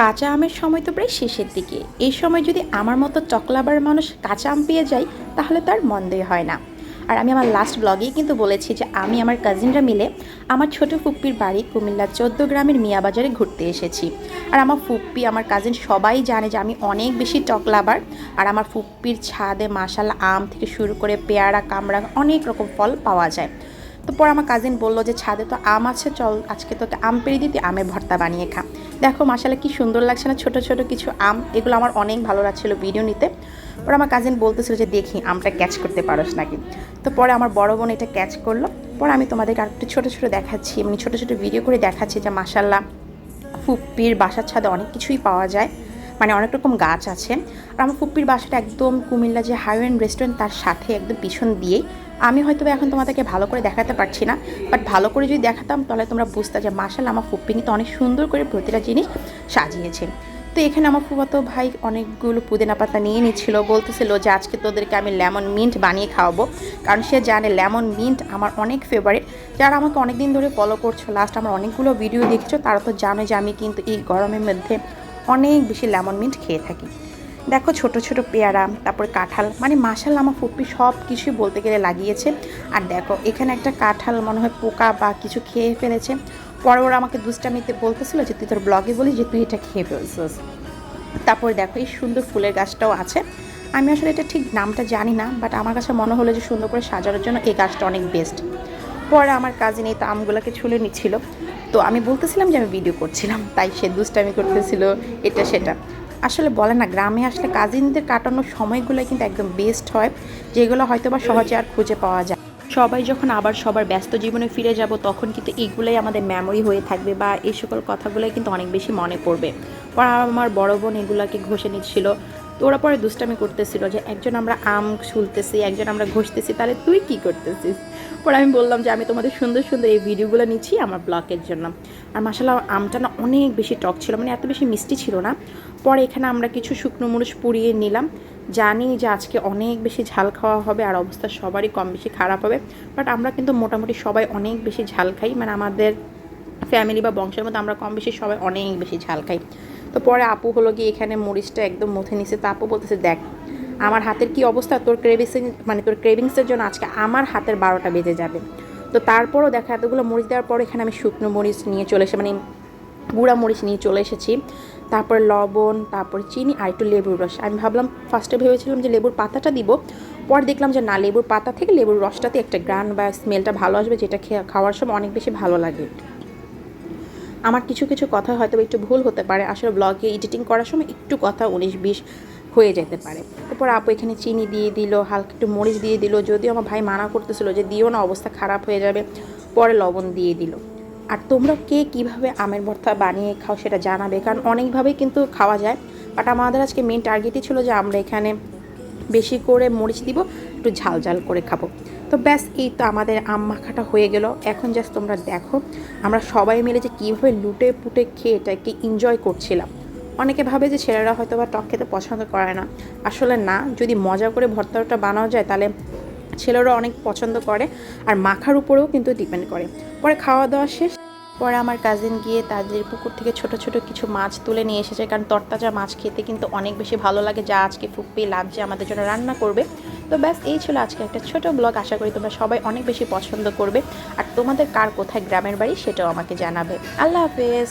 কাঁচা আমের সময় তো প্রায় শেষের দিকে। এই সময় যদি আমার মতো চকলাবার মানুষ কাঁচা আম পেয়ে যায়, তাহলে তার মন্দই হয় না। আর আমি আমার লাস্ট ব্লগেই কিন্তু বলেছি যে আমি আমার কাজিনরা মিলে আমার ছোট ফুপ্পির বাড়ি কুমিল্লা চোদ্দ গ্রামের মিয়াবাজারে ঘুরতে এসেছি। আর আমার ফুপ্পি, আমার কাজিন সবাই জানে যে আমি অনেক বেশি চকলাবার। আর আমার ফুপ্পির ছাদে মাসাল আম থেকে শুরু করে পেয়ারা, কামড়া অনেক রকম ফল পাওয়া যায়। তো পর আমার কাজিন বলল যে, ছাদে তো আম আছে, চল আজকে তো আম পেড়ে দিতে আমের ভর্তা বানিয়ে খা। দেখো মাসালে কি সুন্দর লাগছে না, ছোট ছোট কিছু আম, এগুলো আমার অনেক ভালো লাগছিল ভিডিও নিতে। পরে আমার কাজিন বলতেছিল যে, দেখি, আমটা ক্যাচ করতে পারোস নাকি? তো পরে আমার বড় বোন এটা ক্যাচ করল। পরে আমি তোমাদেরকে আর একটু ছোটো ছোটো দেখাচ্ছি এমনি ছোটো ছোটো ভিডিও করে দেখাচ্ছি যে মাসাল্লাহ ফুপ্পির বাসার ছাদে অনেক কিছুই পাওয়া যায়। মানে অনেক রকম গাছ আছে। আর আমার ফুপ্পির বাসাটা একদম কুমিল্লা যে হাইওয়েন রেস্টুরেন্ট তার সাথে একদম পিছন দিয়েই। আমি হয়তো এখন তোমাদেরকে ভালো করে দেখাতে পারছি না বাট ভালো করে যদি দেখাতাম তাহলে তোমরা বুঝতে যে মাসাল আমার ফুপ্পি কিন্তু অনেক সুন্দর করে প্রতিটা জিনিস সাজিয়েছে। তো এখানে আমার ফুফাতো ভাই অনেকগুলো পুদিনা পাতা নিয়ে নিচ্ছিল, বলতেছিল যে আজকে তোদেরকে আমি লেমন মিন্ট বানিয়ে খাওয়াবো। কারণ সে জানে লেমন মিন্ট আমার অনেক ফেভারিট যারা আমাকে অনেক দিন ধরে ফলো করছ লাস্ট আমার অনেকগুলো ভিডিও দেখছ, তারা তো জানো যে আমি কিন্তু এই গরমের মধ্যে অনেক বেশি লেমন মিন্ট খেয়ে থাকি। দেখো ছোট ছোট পেয়ারা, তারপরে কাঁঠাল মানে মাসাল আমার ফুপ্পি সব কিছুই বলতে গেলে লাগিয়েছে। আর দেখো, এখানে একটা কাঁঠাল মনে হয় পোকা বা কিছু খেয়ে ফেলেছে। পরে ওরা আমাকে দুষ্টামিতে বলতেছিল যে, তুই তোর ব্লগে বলিস যে, তুই এটা খেয়ে ফেলছিস। তারপর দেখো, এই সুন্দর ফুলের গাছটাও আছে। আমি আসলে এটা ঠিক নামটা জানি না বাট আমার কাছে মনে হলো যে, সুন্দর করে সাজানোর জন্য এই গাছটা অনেক বেস্ট পরে আমার কাজিন এই তো আমগুলোকে ছুলে নিচ্ছিল। তো আমি বলতেছিলাম যে আমি ভিডিও করছিলাম, তাই সে দুষ্টামি করতেছিল, এটা সেটা। আসলে বলে না, গ্রামে আসলে কাজিনদের কাটানোর সময়গুলো কিন্তু একদম বেস্ট হয়, যেগুলো হয়তো বা সহজে আর খুঁজে পাওয়া যায়। সবাই যখন আবার সবার ব্যস্ত জীবনে ফিরে যাব, তখন কিন্তু এইগুলোই আমাদের মেমোরি হয়ে থাকবে বা এই সকল কথাগুলোই কিন্তু অনেক বেশি মনে পড়বে। পর আমার বড় বোন এগুলোকে ঘষে নিচ্ছিল তো ওরা পরে দুষ্টামি করতেছিল যে একজন আমরা আম ছুলতেছি, একজন আমরা ঘষতেছি, তাহলে তুই কি করতেছিস? পরে আমি বললাম যে আমি তোমাদের সুন্দর সুন্দর এই ভিডিওগুলো নিচ্ছি আমার ব্লগের জন্য। আর মাসাল্লাহ আমটা না অনেক বেশি টক ছিল মানে এত বেশি মিষ্টি ছিল না। পরে এখানে আমরা কিছু শুকনো মরিচ পুড়িয়ে নিলাম। জানি যে আজকে অনেক বেশি ঝাল খাওয়া হবে, আর অবস্থা সবারই কম বেশি খারাপ হবে বাট আমরা কিন্তু মোটামুটি সবাই অনেক বেশি ঝাল খাই। মানে আমাদের ফ্যামিলি বা বংশের মধ্যে আমরা কম বেশি সবাই অনেক বেশি ঝাল খাই। তো পরে আপু হলো গিয়ে এখানে মরিচটা একদম মুথে নিছে। তো আপু বলতেছে, দেখ, আমার হাতের কি অবস্থা? তোর ক্রেভিংসের মানে তোর ক্রেভিংসের জন্য আজকে আমার হাতের বারোটা বেজে যাবে। তো তারপরও দেখো, এতগুলো মরিচ দেওয়ার পর এখানে আমি শুকনো মরিচ নিয়ে চলে এসে মানে গুঁড়া মরিচ নিয়ে চলে এসেছি। তারপরে লবণ, তারপর চিনি আর একটু লেবুর রস। আমি ভাবলাম ফার্স্টে ভেবেছিলাম যে লেবুর পাতাটা দিব। পর দেখলাম যে না, লেবুর পাতা থেকে লেবুর রসটাতে একটা গ্রান বা স্মেলটা ভালো আসবে, যেটা খেয়ে খাওয়ার সময় অনেক বেশি ভালো লাগে। আমার কিছু কিছু কথা হয়তো একটু ভুল হতে পারে। আসলে ব্লগে এডিটিং করার সময় একটু কথা উনিশ বিশ হয়ে যেতে পারে। তারপর আপু এখানে চিনি দিয়ে দিল, হালকা একটু মরিচ দিয়ে দিল, যদিও আমার ভাই মানা করতেছিল যে দিও না, অবস্থা খারাপ হয়ে যাবে। পরে লবণ দিয়ে দিল। আর তোমরা কে কীভাবে আমের ভর্তা বানিয়ে খাও সেটা জানাবে, কারণ অনেকভাবেই কিন্তু খাওয়া যায়। বাট আমাদের আজকে মেন টার্গেটই ছিল যে আমরা এখানে বেশি করে মরিচ দিব, একটু ঝাল ঝাল করে খাব। তো ব্যাস, এই তো আমাদের আম মাখাটা হয়ে গেল। এখন জাস্ট তোমরা দেখো, আমরা সবাই মিলে যে কীভাবে লুটে পুটে খেয়ে এটাকে এনজয় করছিলাম। অনেকে ভাবে যে ছেলেরা হয়তো বা টক খেতে পছন্দ করে না। আসলে না, যদি মজা করে ভর্তাটা বানানো যায়, তাহলে ছেলেরা অনেক পছন্দ করে আর মাখার উপরেও কিন্তু ডিপেন্ড করে। পরে খাওয়া দাওয়া শেষ, পরে আমার কাজিন গিয়ে তাদের পুকুর থেকে ছোট ছোট কিছু মাছ তুলে নিয়ে এসেছে। কারণ তরতাজা মাছ খেতে কিন্তু অনেক বেশি ভালো লাগে, যা আজকে ফুপ্পি লাঞ্চে আমাদের জন্য রান্না করবে। তো ব্যাস, এই ছিল আজকে একটা ছোট ব্লগ। আশা করি তোমরা সবাই অনেক বেশি পছন্দ করবে। আর তোমাদের কার কোথায় গ্রামের বাড়ি সেটাও আমাকে জানাবে। আল্লাহ হাফেজ।